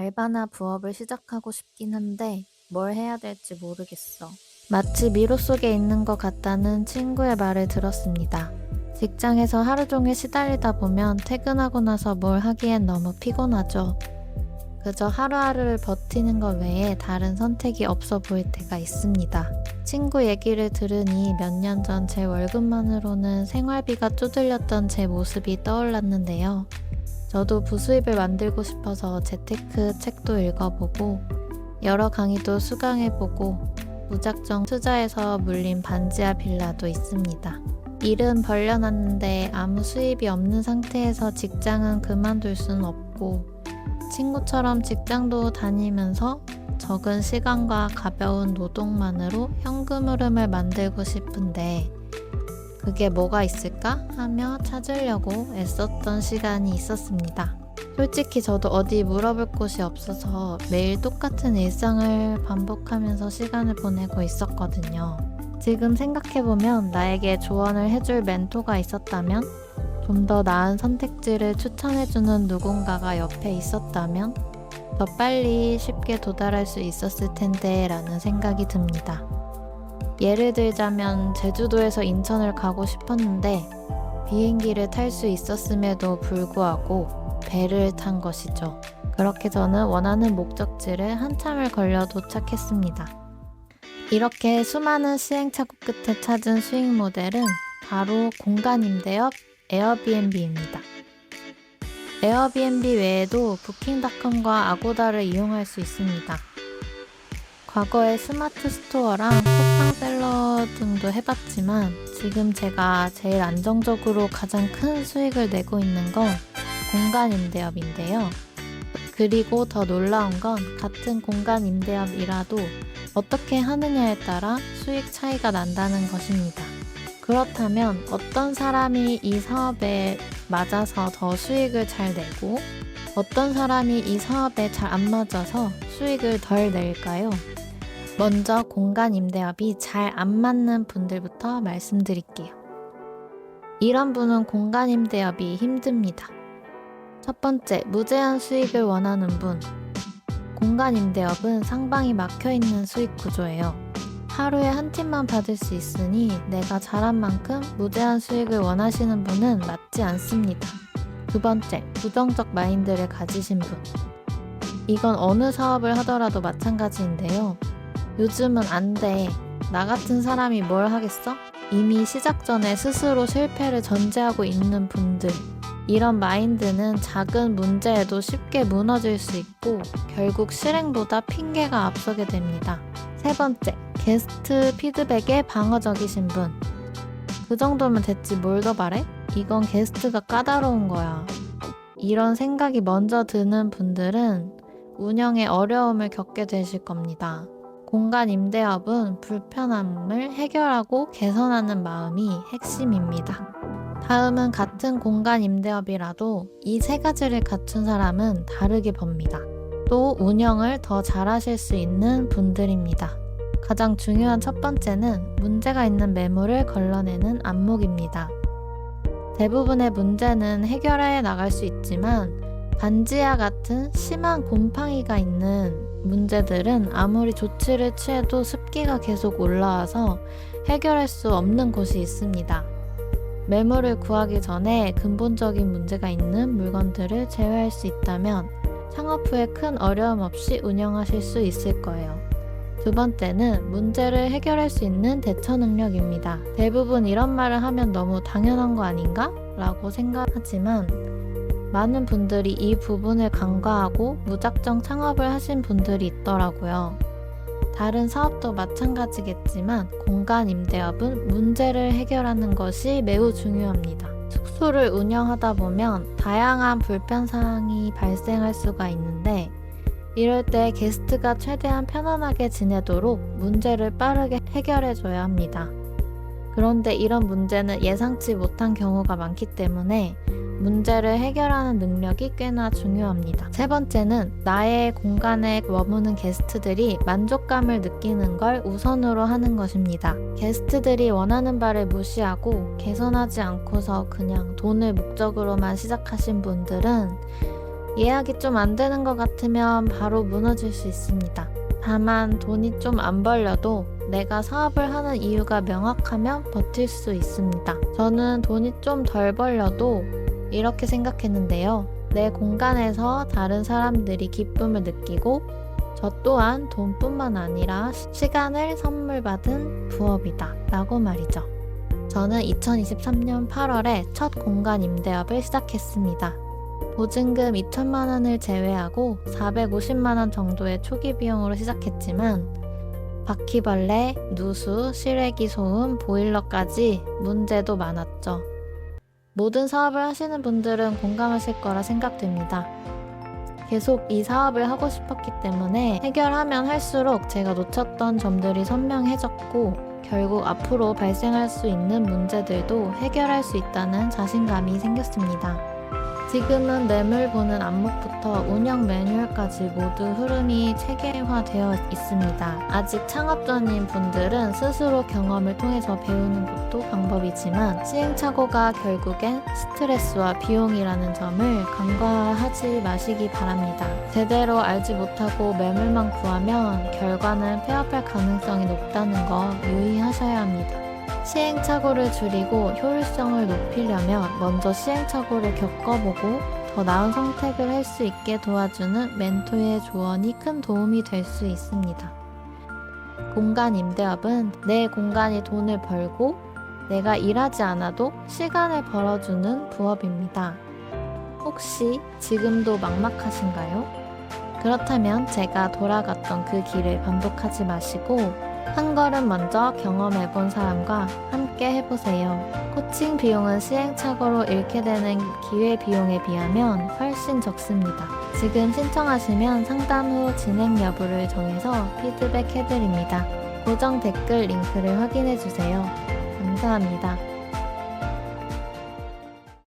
알바나 부업을 시작하고 싶긴 한데 뭘 해야 될지 모르겠어. 마치 미로 속에 있는 것 같다는 친구의 말을 들었습니다. 직장에서 하루 종일 시달리다 보면 퇴근하고 나서 뭘 하기엔 너무 피곤하죠. 그저 하루하루를 버티는 것 외에 다른 선택이 없어 보일 때가 있습니다. 친구 얘기를 들으니 몇 년 전 제 월급만으로는 생활비가 쪼들렸던 제 모습이 떠올랐는데요. 저도 부수입을 만들고 싶어서 재테크 책도 읽어보고 여러 강의도 수강해보고 무작정 투자해서 물린 반지하 빌라도 있습니다. 일은 벌려놨는데 아무 수입이 없는 상태에서 직장은 그만둘 순 없고 친구처럼 직장도 다니면서 적은 시간과 가벼운 노동만으로 현금 흐름을 만들고 싶은데 그게 뭐가 있을까 하며 찾으려고 애썼던 시간이 있었습니다. 솔직히 저도 어디 물어볼 곳이 없어서 매일 똑같은 일상을 반복하면서 시간을 보내고 있었거든요. 지금 생각해보면 나에게 조언을 해줄 멘토가 있었다면, 좀 더 나은 선택지를 추천해주는 누군가가 옆에 있었다면, 더 빨리 쉽게 도달할 수 있었을 텐데 라는 생각이 듭니다. 예를 들자면 제주도에서 인천을 가고 싶었는데 비행기를 탈 수 있었음에도 불구하고 배를 탄 것이죠. 그렇게 저는 원하는 목적지를 한참을 걸려 도착했습니다. 이렇게 수많은 시행착오 끝에 찾은 수익 모델은 바로 공간 임대업 에어비앤비입니다. 에어비앤비 외에도 부킹닷컴과 아고다를 이용할 수 있습니다. 과거에 스마트 스토어랑 쿠팡 셀러 등도 해봤지만 지금 제가 제일 안정적으로 가장 큰 수익을 내고 있는 건 공간 임대업인데요. 그리고 더 놀라운 건 같은 공간 임대업이라도 어떻게 하느냐에 따라 수익 차이가 난다는 것입니다. 그렇다면 어떤 사람이 이 사업에 맞아서 더 수익을 잘 내고 어떤 사람이 이 사업에 잘 안 맞아서 수익을 덜 낼까요? 먼저 공간 임대업이 잘 안 맞는 분들부터 말씀드릴게요. 이런 분은 공간 임대업이 힘듭니다. 첫 번째, 무제한 수익을 원하는 분. 공간 임대업은 상방이 막혀 있는 수익 구조예요. 하루에 한 팀만 받을 수 있으니 내가 잘한 만큼 무제한 수익을 원하시는 분은 맞지 않습니다. 두 번째, 부정적 마인드를 가지신 분. 이건 어느 사업을 하더라도 마찬가지인데요. 요즘은 안 돼. 나 같은 사람이 뭘 하겠어? 이미 시작 전에 스스로 실패를 전제하고 있는 분들. 이런 마인드는 작은 문제에도 쉽게 무너질 수 있고 결국 실행보다 핑계가 앞서게 됩니다. 세 번째, 게스트 피드백에 방어적이신 분. 그 정도면 됐지 뭘 더 바래? 이건 게스트가 까다로운 거야. 이런 생각이 먼저 드는 분들은 운영에 어려움을 겪게 되실 겁니다. 공간 임대업은 불편함을 해결하고 개선하는 마음이 핵심입니다. 다음은 같은 공간 임대업이라도 이 세 가지를 갖춘 사람은 다르게 봅니다. 또 운영을 더 잘하실 수 있는 분들입니다. 가장 중요한 첫 번째는 문제가 있는 매물을 걸러내는 안목입니다. 대부분의 문제는 해결해 나갈 수 있지만 반지하 같은 심한 곰팡이가 있는 문제들은 아무리 조치를 취해도 습기가 계속 올라와서 해결할 수 없는 곳이 있습니다. 매물을 구하기 전에 근본적인 문제가 있는 물건들을 제외할 수 있다면 창업 후에 큰 어려움 없이 운영하실 수 있을 거예요. 두 번째는 문제를 해결할 수 있는 대처 능력입니다. 대부분 이런 말을 하면 너무 당연한 거 아닌가? 라고 생각하지만 많은 분들이 이 부분을 간과하고 무작정 창업을 하신 분들이 있더라고요. 다른 사업도 마찬가지겠지만 공간 임대업은 문제를 해결하는 것이 매우 중요합니다. 숙소를 운영하다 보면 다양한 불편사항이 발생할 수가 있는데 이럴 때 게스트가 최대한 편안하게 지내도록 문제를 빠르게 해결해줘야 합니다. 그런데 이런 문제는 예상치 못한 경우가 많기 때문에 문제를 해결하는 능력이 꽤나 중요합니다. 세 번째는 나의 공간에 머무는 게스트들이 만족감을 느끼는 걸 우선으로 하는 것입니다. 게스트들이 원하는 바를 무시하고 개선하지 않고서 그냥 돈을 목적으로만 시작하신 분들은 예약이 좀 안 되는 것 같으면 바로 무너질 수 있습니다. 다만 돈이 좀 안 벌려도 내가 사업을 하는 이유가 명확하면 버틸 수 있습니다. 저는 돈이 좀 덜 벌려도 이렇게 생각했는데요. 내 공간에서 다른 사람들이 기쁨을 느끼고 저 또한 돈뿐만 아니라 시간을 선물 받은 부업이다. 라고 말이죠. 저는 2023년 8월에 첫 공간 임대업을 시작했습니다. 보증금 2천만 원을 제외하고 450만 원 정도의 초기 비용으로 시작했지만 바퀴벌레, 누수, 실외기 소음, 보일러까지 문제도 많았죠. 모든 사업을 하시는 분들은 공감하실 거라 생각됩니다. 계속 이 사업을 하고 싶었기 때문에 해결하면 할수록 제가 놓쳤던 점들이 선명해졌고 결국 앞으로 발생할 수 있는 문제들도 해결할 수 있다는 자신감이 생겼습니다. 지금은 매물 보는 안목부터 운영 매뉴얼까지 모두 흐름이 체계화되어 있습니다. 아직 창업 전인 분들은 스스로 경험을 통해서 배우는 것도 방법이지만 시행착오가 결국엔 스트레스와 비용이라는 점을 간과하지 마시기 바랍니다. 제대로 알지 못하고 매물만 구하면 결과는 폐업할 가능성이 높다는 거 유의하셔야 합니다. 시행착오를 줄이고 효율성을 높이려면 먼저 시행착오를 겪어보고 더 나은 선택을 할 수 있게 도와주는 멘토의 조언이 큰 도움이 될 수 있습니다. 공간 임대업은 내 공간이 돈을 벌고 내가 일하지 않아도 시간을 벌어주는 부업입니다. 혹시 지금도 막막하신가요? 그렇다면 제가 돌아갔던 그 길을 반복하지 마시고 한 걸음 먼저 경험해 본 사람과 함께 해보세요. 코칭 비용은 시행착오로 잃게 되는 기회 비용에 비하면 훨씬 적습니다. 지금 신청하시면 상담 후 진행 여부를 정해서 피드백 해드립니다. 고정 댓글 링크를 확인해 주세요. 감사합니다.